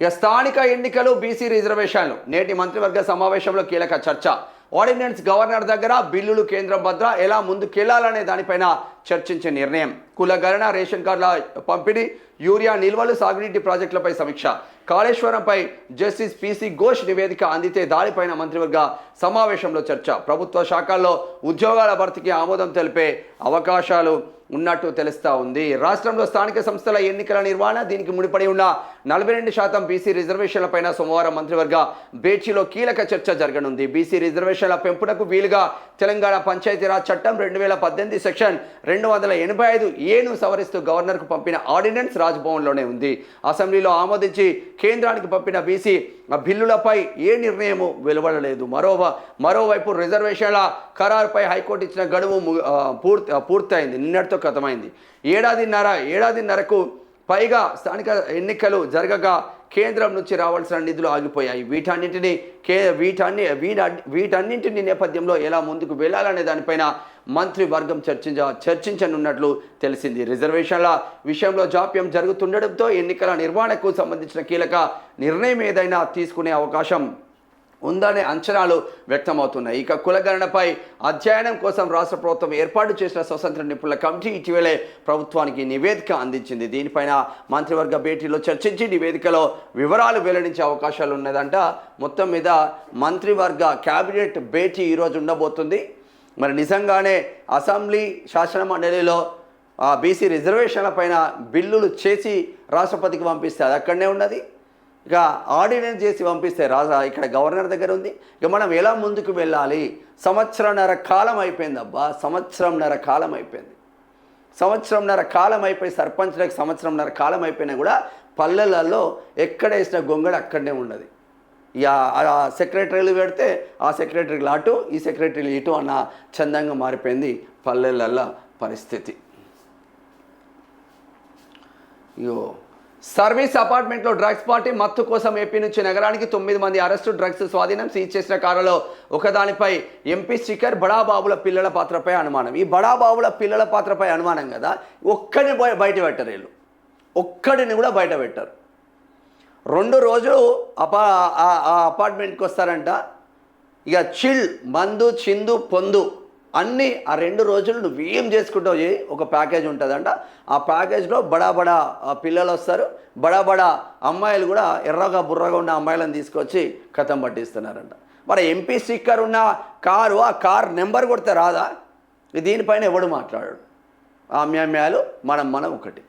ఇక స్థానిక ఎన్నికలు బీసీ రిజర్వేషన్లు. నేటి మంత్రివర్గ సమావేశంలో కీలక చర్చ. ఆర్డినెన్స్ గవర్నర్ దగ్గర బిల్లులు కేంద్రం భద్ర ఎలా ముందుకెళ్ళాలనే దానిపైన చర్చించే నిర్ణయం. కుల రేషన్ కార్డుల పంపిణీ యూరియా నిల్వలు సాగునీటి ప్రాజెక్టులపై సమీక్ష. కాళేశ్వరంపై జస్టిస్ పిసి ఘోష్ నివేదిక అందితే దాడిపైన మంత్రివర్గ సమావేశంలో చర్చ. ప్రభుత్వ శాఖల్లో ఉద్యోగాల భర్తీకి ఆమోదం తెలిపే అవకాశాలు ఉన్నట్టు తెలుస్తా ఉంది. రాష్ట్రంలో స్థానిక సంస్థల ఎన్నికల నిర్వహణ దీనికి ముడిపడి ఉన్న నలభై రెండు శాతం బీసీ రిజర్వేషన్లపైన సోమవారం మంత్రివర్గ బేచిలో కీలక చర్చ జరగనుంది. బీసీ రిజర్వేషన్ల పెంపునకు వీలుగా తెలంగాణ పంచాయతీరాజ్ చట్టం రెండు వేల పద్దెనిమిది సెక్షన్ రెండు వందల ఎనభై ఐదు ఏను సవరిస్తూ గవర్నర్కు పంపిన ఆర్డినెన్స్ రాజ్భవన్లోనే ఉంది. అసెంబ్లీలో ఆమోదించి కేంద్రానికి పంపిన బీసీ బిల్లులపై ఏ నిర్ణయము వెలువడలేదు. మరో మరోవైపు రిజర్వేషన్ల ఖరారుపై హైకోర్టు ఇచ్చిన గడువు పూర్తి పూర్తయింది. నిన్నటితో కథమైంది. ఏడాదిన్నర ఏడాదిన్నరకు పైగా స్థానిక ఎన్నికలు జరగగా కేంద్రం నుంచి రావాల్సిన నిధులు ఆగిపోయాయి. వీటన్నింటినీ కే వీటన్ని వీటన్నింటినీ నేపథ్యంలో ఎలా ముందుకు వెళ్ళాలనే దానిపైన మంత్రివర్గం చర్చించ చర్చించనున్నట్లు తెలిసింది. రిజర్వేషన్ల విషయంలో జాప్యం జరుగుతుండడంతో ఎన్నికల నిర్వహణకు సంబంధించిన కీలక నిర్ణయం ఏదైనా తీసుకునే అవకాశం ఉందనే అంచనాలు వ్యక్తమవుతున్నాయి. ఇక కులగణనపై అధ్యయనం కోసం రాష్ట్ర ప్రభుత్వం ఏర్పాటు చేసిన స్వతంత్ర నిపుణుల కమిటీ ఇటీవలే ప్రభుత్వానికి నివేదిక అందించింది. దీనిపైన మంత్రివర్గ భేటీలో చర్చించి నివేదికలో వివరాలు వెల్లడించే అవకాశాలు ఉన్నదంట. మొత్తం మీద మంత్రివర్గ కేబినెట్ భేటీ ఈరోజు ఉండబోతుంది. మరి నిజంగానే అసెంబ్లీ శాసన మండలిలో బీసీ రిజర్వేషన్ల పైన బిల్లులు చేసి రాష్ట్రపతికి పంపిస్తే అది అక్కడనే ఉన్నది? ఇక ఆర్డినెన్స్ చేసి పంపిస్తే రాజా ఇక్కడ గవర్నర్ దగ్గర ఉంది. ఇక మనం ఎలా ముందుకు వెళ్ళాలి? సంవత్సరంన్నర కాలం అయిపోయింది అబ్బా సంవత్సరంన్నర కాలం అయిపోయింది. సంవత్సరంన్నర కాలం అయిపోయి సర్పంచ్లకు సంవత్సరంన్నర కాలం అయిపోయినా కూడా పల్లెలలో ఎక్కడ వేసిన గొంగడ అక్కడనే ఉన్నది. ఇక ఆ సెక్రటరీలు పెడితే ఆ సెక్రటరీలు అటు ఈ సెక్రటరీలు ఇటు అన్న చందంగా మారిపోయింది పల్లెలల్లో పరిస్థితి. ఇగో సర్వీస్ అపార్ట్మెంట్లో డ్రగ్స్ పార్టీ మత్తు కోసం ఏపీ నుంచి నగరానికి తొమ్మిది మంది అరెస్టు డ్రగ్స్ స్వాధీనం సీజ్ చేసిన కారులో ఒకదానిపై ఎంపీ స్టిక్కర్ బడాబాబుల పిల్లల పాత్రపై అనుమానం. ఈ బడాబాబుల పిల్లల పాత్రపై అనుమానం కదా? ఒక్కడిని బయట పెట్టరు వీళ్ళు. ఒక్కడిని కూడా బయట పెట్టరు. రెండు రోజులు అపా ఆ అపార్ట్మెంట్కి వస్తారంట. ఇక చిల్ మందు చిందు పొందు అన్నీ ఆ రెండు రోజులు నువ్వు ఏం చేసుకుంటావు చేయి ఒక ప్యాకేజ్ ఉంటుందంట. ఆ ప్యాకేజ్లో బడా బడా పిల్లలు వస్తారు. బడా బడా అమ్మాయిలు కూడా ఎర్రగా బుర్రగా ఉన్న అమ్మాయిలను తీసుకొచ్చి కథం పట్టిస్తున్నారంట. మరి ఎంపీ స్టిక్కర్ ఉన్న కారు ఆ కార్ నెంబర్ కొడితే రాదా? దీనిపైన ఎవడు మాట్లాడాడు? ఆ మ్యామ్యాలు మనం మనం ఒకటి.